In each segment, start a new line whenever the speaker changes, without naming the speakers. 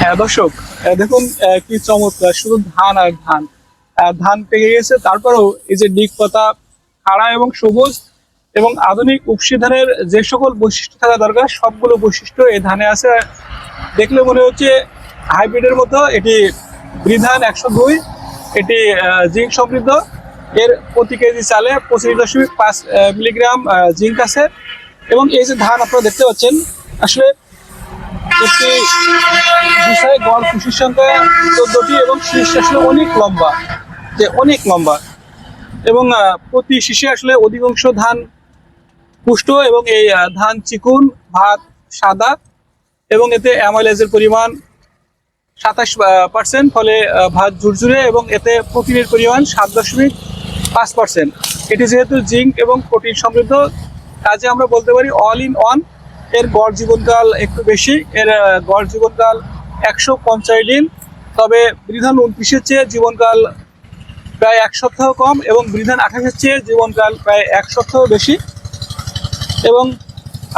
হ্যাঁ দর্শক দেখুন কি চমৎকার, শুধু ধান আর ধান। ধান পেকে গেছে, তারপরেও এই যে ডিগ পাতা, খাড়া এবং সবুজ এবং আধুনিক উপসি ধানের যে সকল বৈশিষ্ট্য থাকা দরকার, সবগুলো বৈশিষ্ট্য এই ধানে আছে। দেখলে মনে হচ্ছে হাইব্রিডের মতো এটি বৃধান একশো দুই, এটি জিঙ্ক সমৃদ্ধ। এর প্রতি কেজি চালে পঁচিশ দশমিক পাঁচ মিলিগ্রাম জিঙ্ক আছে। এবং এই যে ধান আপনারা দেখতে পাচ্ছেন, আসলে একটি বিষয়ে গড় খুশির সংখ্যা চোদ্দটি এবং শীর্ষ আসলে অনেক লম্বা, যে অনেক লম্বা। এবং প্রতি শীষে আসলে অধিকাংশ ধান পুষ্ট এবং এই ধান চিকুন, ভাত, সাদা এবং এতে অ্যামাইলেজের পরিমাণ সাতাশ পার্সেন্ট ফলে ভাত ঝুরঝুরে এবং এতে প্রোটিনের পরিমাণ সাত দশমিক পাঁচ পার্সেন্ট এটি যেহেতু জিঙ্ক এবং প্রোটিন সমৃদ্ধ, কাজে আমরা বলতে পারি অল ইন অন এর গড় জীবনকাল একটু বেশি, এর গড় জীবনকাল একশো পঞ্চাশ দিন। তবে বিধান উনত্রিশের চেয়ে জীবনকাল প্রায় এক সপ্তাহ কম এবং বিধান আঠাশের চেয়ে জীবনকাল প্রায় এক সপ্তাহ বেশি। এবং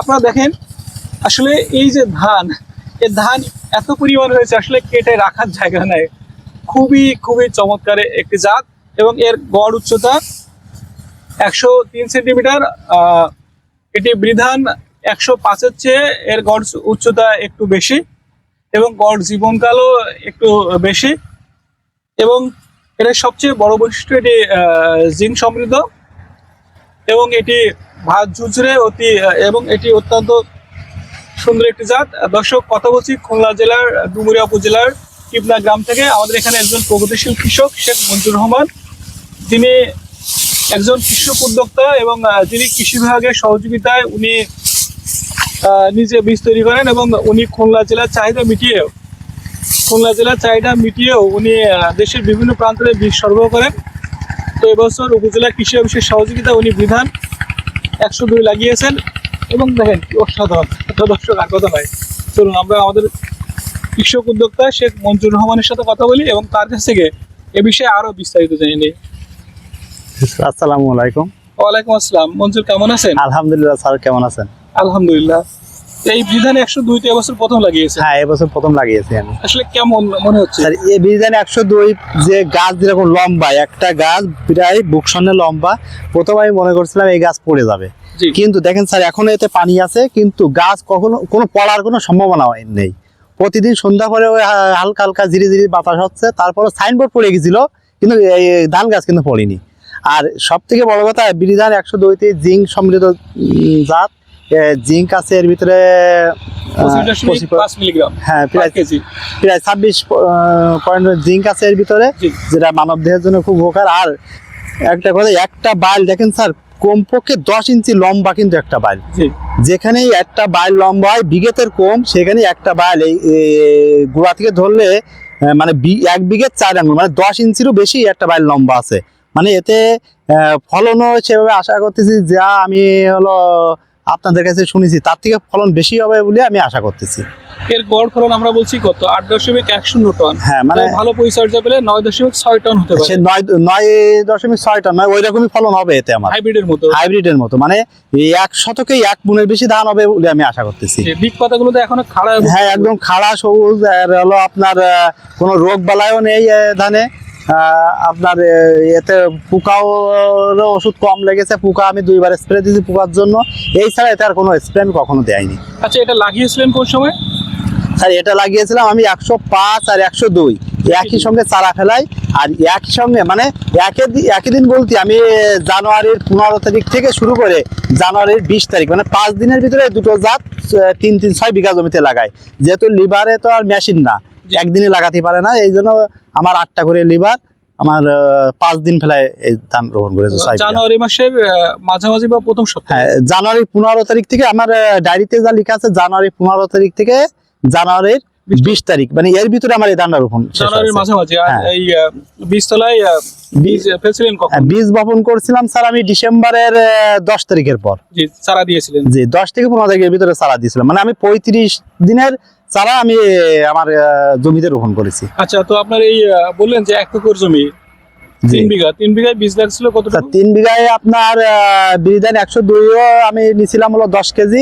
আপনারা দেখেন, আসলে এই যে ধান এই ধান এত পরিমাণ হয়েছে, আসলে কেটে রাখার জায়গা নেই। খুবই খুবই চমৎকার একটি জাত এবং এর গড় উচ্চতা একশো তিন সেন্টিমিটার। এটি বৃধান একশো পাঁচের চেয়ে এর গড় উচ্চতা একটু বেশি এবং গড় জীবনকালও একটু বেশি। এবং এর সবচেয়ে বড় বৈশিষ্ট্য এটি জিঙ্ক সমৃদ্ধ এবং এটি ভাত ঝুরঝুরে অতি এবং এটি অত্যন্ত সুন্দর একটি জাত। দর্শক, কথা বলছি খুলনা জেলার, ডুমুরিয়া উপজেলার কিবনা গ্রাম থেকে। আমাদের এখানে একজন প্রগতিশীল কৃষক, শেখ মঞ্জুর রহমান। যিনি একজন কৃষক উদ্যোক্তা এবং যিনি কৃষি বিভাগের সহযোগিতায় উনি নিজে বীজ তৈরি করেন এবং উনি খুলনা জেলার চাহিদা মিটিয়েও খুলনা জেলার চাহিদা মিটিয়েও উনি দেশের বিভিন্ন প্রান্তে বীজ সরবরাহ করেন। তো এবছর উপজেলা কৃষি অফিসের সহযোগিতা উনি বিধান একশো দুই লাগিয়েছেন এবং দেখেন অসাধারণ। তো দর্শক আর কথা নয়। চলুন আমরা আমাদের কৃষক উদ্যোক্তা শেখ মঞ্জুর রহমানের সাথে কথা বলি এবং তার কাছ থেকে এ বিষয়ে আরও বিস্তারিত জেনে নিই।
আসসালামু আলাইকুম।
ওয়ালাইকুম আসসালাম। মঞ্জুর কেমন আছেন?
আলহামদুলিল্লাহ স্যার কেমন আছেন?
আলহামদুলিল্লাহ। এই বিধান একশো দুইতে এবছর প্রথম লাগিয়েছে?
হ্যাঁ এবছর প্রথম লাগিয়েছি আমি।
আসলে কেমন মনে হচ্ছে?
স্যার এই একশো দুই যে গাছ যেরকম লম্বা একটা গাছ প্রায় বুকসনের লম্বা প্রথমে আমি মনে করছিলাম এই গাছ পড়ে যাবে। কিন্তু দেখেন স্যার এখনও এতে পানি আছে কিন্তু গাছ কখনো কোনো পড়ার কোনো সম্ভাবনা হয়- নেই। প্রতিদিন সন্ধ্যা পরে ওই হালকা হালকা ধীরে ধীরে বাতাস হচ্ছে তারপরে সাইনবোর্ড পড়ে গেছিল কিন্তু ধান গাছ কিন্তু পড়েনি। আর সব থেকে বড় কথা বিরিধান একশো দুইতে জিঙ্ক সমৃদ্ধ জাত জিঙ্ক আছে এর ভিতরে হ্যাঁ প্রায় প্রায় ছাব্বিশ পয়েন্ট জিঙ্ক আছে এর ভিতরে যেটা মানব দেহের জন্য খুব উপকার। আর একটা কথা একটা বাইল দেখেন স্যার কমপক্ষে দশ ইঞ্চি লম্বা কিন্তু একটা বাইল।
জি।
যেখানেই একটা বাইল লম্বা হয় বিঘেতের কম সেখানে একটা বাইল এই গোড়া থেকে ধরলে মানে বি- এক বিঘের চার আঙুল মানে দশ ইঞ্চিরও বেশি একটা বাইল লম্বা আছে। মানে এতে ফলনও সেভাবে আশা করতেছি যা আমি হলো আপনাদের কাছে শুনেছি তার থেকে ফলন বেশি হবে বলে আমি আশা করতেছি।
এর গড় ফলন আমরা বলছি কত? আট দশমিক এক শূন্য টন।
হ্যাঁ মানে
মানে ভালো পরিচর্যা পেলে নয় দশমিক ছয় টন হতে পারে।
নয় নয় দশমিক ছয় টন নয় ওই রকমই ফলন হবে এতে আমার।
হাইব্রিডের মতো।
হাইব্রিডের মতো মানে এক শতকে এক গুণের বেশি ধান হবে বলে আমি আশা করতেছি।
দিক পাতাগুলো তো এখনও খাড়া
হ্যাঁ একদম খাড়া সবুজ আর হলো আপনার কোনো রোগ বালাইও নেই ধানে। আপনার এতে পোকাও ওষুধ কম লেগেছে। পোকা আমি দুইবার স্প্রে দিয়েছি পোকার জন্য। এই ছাড়া এতে আর কোনো স্প্রে আমি কখনো দেয়নি।
আচ্ছা এটা লাগিয়েছিলেন কোন সময়?
স্যার এটা লাগিয়েছিলাম আমি একশো পাঁচ আর একশো দুই। একই সঙ্গে চারা ফেলাই আর একই সঙ্গে মানে একই দি- একই দিন বলতে আমি জানুয়ারির পনেরো তারিখ থেকে শুরু করে জানুয়ারির বিশ তারিখ মানে পাঁচ দিনের ভিতরে দুটো জাত তিন তিন ছয় বিঘা জমিতে লাগাই যেহেতু লিভারে তো আর মেশিন না। একদিনে লাগাতে পারে না এই জন্য আমার আটটা করে লিভার আমার পাঁচ দিন ফেলায় এই ধান রোপণ করেছে
জানুয়ারি মাসের মাঝামাঝি বা প্রথম সপ্তাহে?
হ্যাঁ জানুয়ারি পনেরো তারিখ থেকে আমার ডায়েরিতে যা লেখা আছে জানুয়ারি পনেরো তারিখ থেকে জানুয়ারির বিশ তারিখ। মানে এর ভিতরে আমার এই ধানটা রোপণ
জানুয়ারির। মাঝামাঝি
হ্যাঁ।
এই বীজতলায় বীজ ফেলছিলেন কখন?
হ্যাঁ, বীজ বপন করছিলাম স্যার আমি ডিসেম্বরের দশ তারিখের পর।
জি চারা দিয়েছিলেন।
জি দশ থেকে পনেরো তারিখের ভিতরে চারা দিয়েছিলাম। মানে আমি পঁয়ত্রিশ দিনের চারা আমি আমার জমিতে রোপণ করেছি।
আচ্ছা তো আপনার এই বললেন যে এক একর জমি তিন বিঘা। তিন বিঘায় বীজ লাগছিল
তা
কতটুকু
তিন বিঘায় আপনার বিরিধান একশো দুইও আমি নিছিলাম হলো দশ কেজি।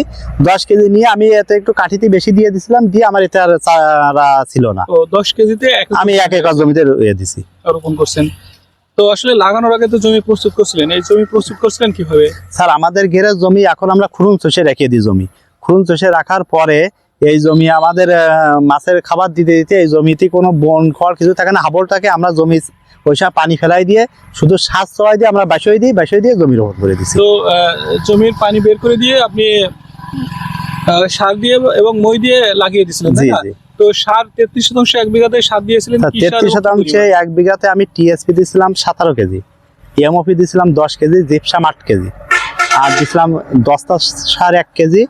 দশ কেজি নিয়ে আমি এতে একটু কাঠিতে বেশি দিয়ে দিছিলাম দিয়ে আমার এতে আর চারা ছিল না।
তো দশ কেজিতে
আমি এক একর জমিতে ইয়ে দিছি।
রোপণ করছেন। তো আসলে লাগানোর আগে তো জমি প্রস্তুত করছিলেন। এই জমি প্রস্তুত করছিলেন কীভাবে?
স্যার আমাদের ঘেরের জমি এখন আমরা খুরুন চষে রেখে দিই জমি। খুরুন চষে রাখার পরে এই জমি আমাদের মাছের খাবার দিতে দিতে এই জমিতে কোনো বন খড় কিছু থাকে না হাবলটাকে আমরা জমি পয়সা পানি ফেলাই দিয়ে শুধু সাজ চড়াই দিয়ে আমরা বাসই দিই বাসই দিয়ে জমি রোপণ করে দিছি।
তো জমির পানি বের করে দিয়ে আপনি সার দিয়ে এবং মই দিয়ে লাগিয়ে দিয়েছিলেন
জি? জি।
তো সার তেত্রিশ শতাংশ এক বিঘাতে সার দিয়েছিলেন
তেত্রিশ শতাংশে এক বিঘাতে আমি টিএসপি দিয়েছিলাম সতেরো কেজি এমওপি দিয়েছিলাম দশ কেজি জিপসাম আট কেজি আর দিয়েছিলাম দস্তা সার এক কেজি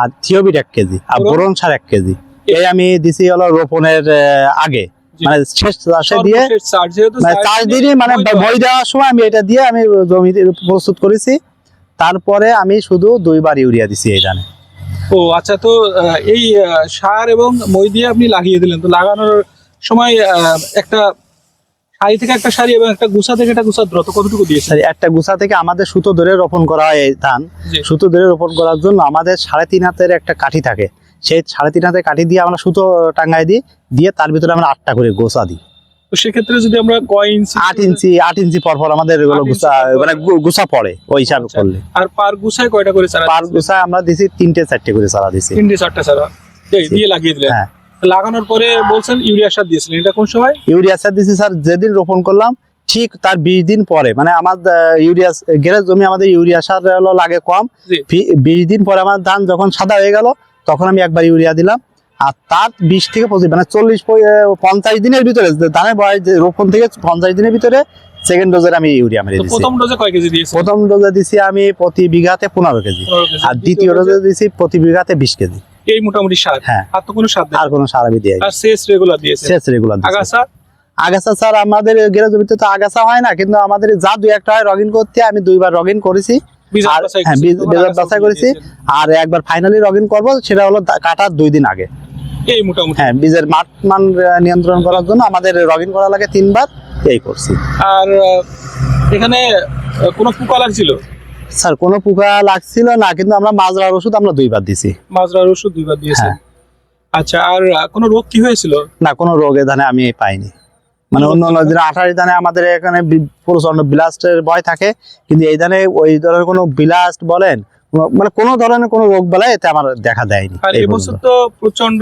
আর থিওবিট এক কেজি আর
বোরন?
সার এক কেজি। এই আমি দিছি হলো রোপণের আগে। মানে শেষ চাষে দিয়ে মানে চাষ দিনই মানে
মই
বই দেওয়ার সময় আমি এটা দিয়ে আমি জমিতে প্রস্তুত করেছি। তারপরে আমি শুধু দুইবার ইউরিয়া দিছি এই ধানে।
ও আচ্ছা তো এই সার এবং মই দিয়ে আপনি লাগিয়ে দিলেন। তো লাগানোর সময় একটা সারি থেকে একটা সারি এবং একটা গুছা থেকে একটা গুছা দূরত্ব কতটুকু
Sorry, একটা গুছা থেকে আমাদের সুতো ধরে রোপণ করা হয় এই ধান। সুতো ধরে রোপণ করার জন্য আমাদের সাড়ে তিন হাতের একটা কাঠি থাকে। সেই সাড়ে তিন হাতের কাঠি দিয়ে আমরা সুতো টাঙ্গাই দিই দিয়ে তার ভিতরে আমরা আটটা করে গোছা দিই।
তো সেক্ষেত্রে যদি আমরা কয় ইঞ্চি
আট ইঞ্চি আট ইঞ্চি পর পর আমাদের এগুলো গুছা। মানে গুছা পড়ে ওই হিসাবে
আচ্ছা।
করলে।
আর পার গুছায় কয়টা করে চারা
পার গুছায় আমরা দিছি তিনটে চারটে করে চারা দিছি।
তিনটে চারটা চারা। দিয়ে লাগিয়ে দিলেন।
হ্যাঁ।
লাগানোর পরে বলছেন ইউরিয়া সার দিয়েছিলেন। এটা কোন সময়?
ইউরিয়া সার দিছি স্যার যেদিন রোপণ করলাম ঠিক তার বিশ দিন পরে। মানে আমার ইউরিয়া গ্যারের জমি আমাদের ইউরিয়া সার লাগে কম। বিশ দিন পরে আমার ধান যখন সাদা হয়ে গেল তখন আমি একবার ইউরিয়া দিলাম। আর তার বিশ থেকে পঁচিশ মানে চল্লিশ পঞ্চাশ দিনের ভিতরে ধানের বয়স রোপণ থেকে পঞ্চাশ দিনের ভিতরে সেকেন্ড ডোজের আমি ইউরিয়া মেরে
তো
দিচ্ছি
প্রথম ডোজে কয় কেজি দিয়েছেন?
প্রথম ডোজে দিছি আমি প্রতি বিঘাতে পনেরো কেজি।
পনেরো কেজি।
আর দ্বিতীয় ডোজে দিছি প্রতি বিঘাতে বিশ কেজি।
এই মোটামুটি সার।
হ্যাঁ।
আর তো কোনো সার
আর কোনো সার আমি দিয়ে
আর শেষ রেগুলার দিয়েছে
শেষ রেগুলার
আগাছা?
আগাছা স্যার আমাদের গেলে জমিতে তো আগাছা হয় না কিন্তু আমাদের যা দুই একটা হয় রগিন করতে আমি দুইবার রগিন করেছি।
বাছাই
হ্যাঁ, বাছাই করেছি। আর একবার ফাইনালি রগিন করব সেটা হলো কাটার দুই দিন আগে।
এই মোটামুটি।
হ্যাঁ বীজের মাঠ মান নিয়ন্ত্রণ করার জন্য আমাদের রগিন করা লাগে তিনবার এই করছি।
আর এখানে কোনো পোকা লাগছিল
স্যার কোনো পোকা লাগছিল না কিন্তু আমরা মাজরার ওষুধ আমরা দুইবার দিছি।
মাজরার ওষুধ দুইবার দিয়েছেন?
হ্যাঁ।
আচ্ছা আর কোনো রোগ কি হয়েছিল?
না কোনো রোগে ধানে আমি পাইনি। মানে অন্য অন্য দিনে আঠাশ ধানে আমাদের এখানে প্রচণ্ড ব্লাস্টের ভয় থাকে কিন্তু এই ধানে ওই ধরনের কোনো ব্লাস্ট বলেন মানে কোনো ধরনের কোনো রোগ বেলায় এতে আমার দেখা দেয়নি
আর
এই
এবছর তো প্রচণ্ড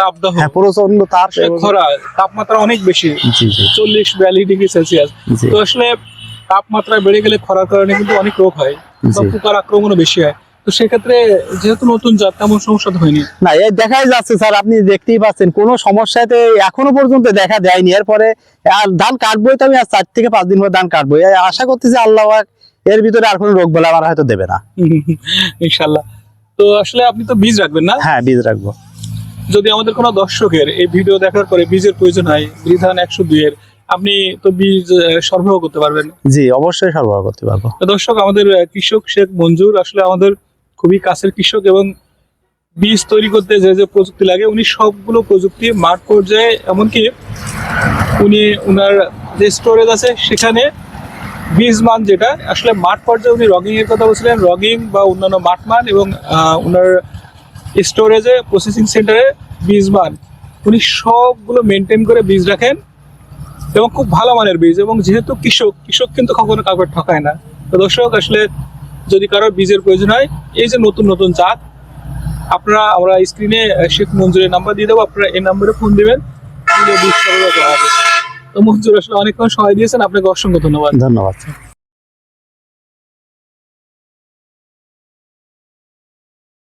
তাপদাহ।
হ্যাঁ প্রচণ্ড তাপ
খরা তাপমাত্রা অনেক বেশি। চল্লিশ বিয়াল্লিশ ডিগ্রি সেলসিয়াস। তো আসলে তাপমাত্রা বেড়ে গেলে খরার কারণে কিন্তু অনেক রোগ হয় বা পোকার আক্রমণও বেশি হয়। তো সেক্ষেত্রে যেহেতু নতুন জাত তেমন সমস্যা হয়নি।
না দেখাই যাচ্ছে স্যার আপনি দেখতেই পাচ্ছেন কোনো সমস্যাতে এখনও পর্যন্ত দেখা দেয়নি। এরপরে ধান কাটবোই তো আমি আর চার থেকে পাঁচ দিন পর ধান কাটবো আশা করতেছি আল্লাহ এর ভিতরে আর কোনো রোগ বেলা আমার হয়তো দেবে না।
ইনশাল্লাহ তো আসলে আপনি তো বীজ রাখবেন না?
হ্যাঁ বীজ রাখব।
যদি আমাদের কোনো দর্শকের এই ভিডিও দেখার পরে বীজের প্রয়োজন হয় বিধান একশো দুই এর আপনি তো বীজ সরবরাহ করতে পারবেন।
জি অবশ্যই সরবরাহ করতে পারব।
দর্শক আমাদের কৃষক শেখ মঞ্জুর আসলে আমাদের খুবই কাছের কৃষক এবং বীজ তৈরি করতে যে যে প্রযুক্তি লাগে উনি সবগুলো প্রযুক্তি মাঠ পর্যায়ে এমনকি উনি উনার যে স্টোরেজ আছে সেখানে বীজ মান যেটা আসলে মাঠ পর্যায়ে উনি রগিং এর কথা বলছিলেন রগিং বা অন্যান্য মাঠ মান এবং উনার স্টোরেজে প্রসেসিং সেন্টারে বীজ মান উনি সবগুলো মেনটেন করে বীজ রাখেন। এবং খুব ভালো মানের বীজ, এবং যেহেতু কৃষক কৃষক কিন্তু কখনো কাউকে ঠকায় না। তো দর্শক, আসলে যদি কারও বীজের প্রয়োজন হয়, এই যে নতুন নতুন জাত, আপনারা, আমরা স্ক্রিনে শেখ মঞ্জুরের নাম্বার দিয়ে দেবো, আপনারা এই নাম্বারে ফোন দেবেন তো মঞ্জুর, আসলে অনেকক্ষণ সময় দিয়েছেন, আপনাকে অসংখ্য ধন্যবাদ।
ধন্যবাদ।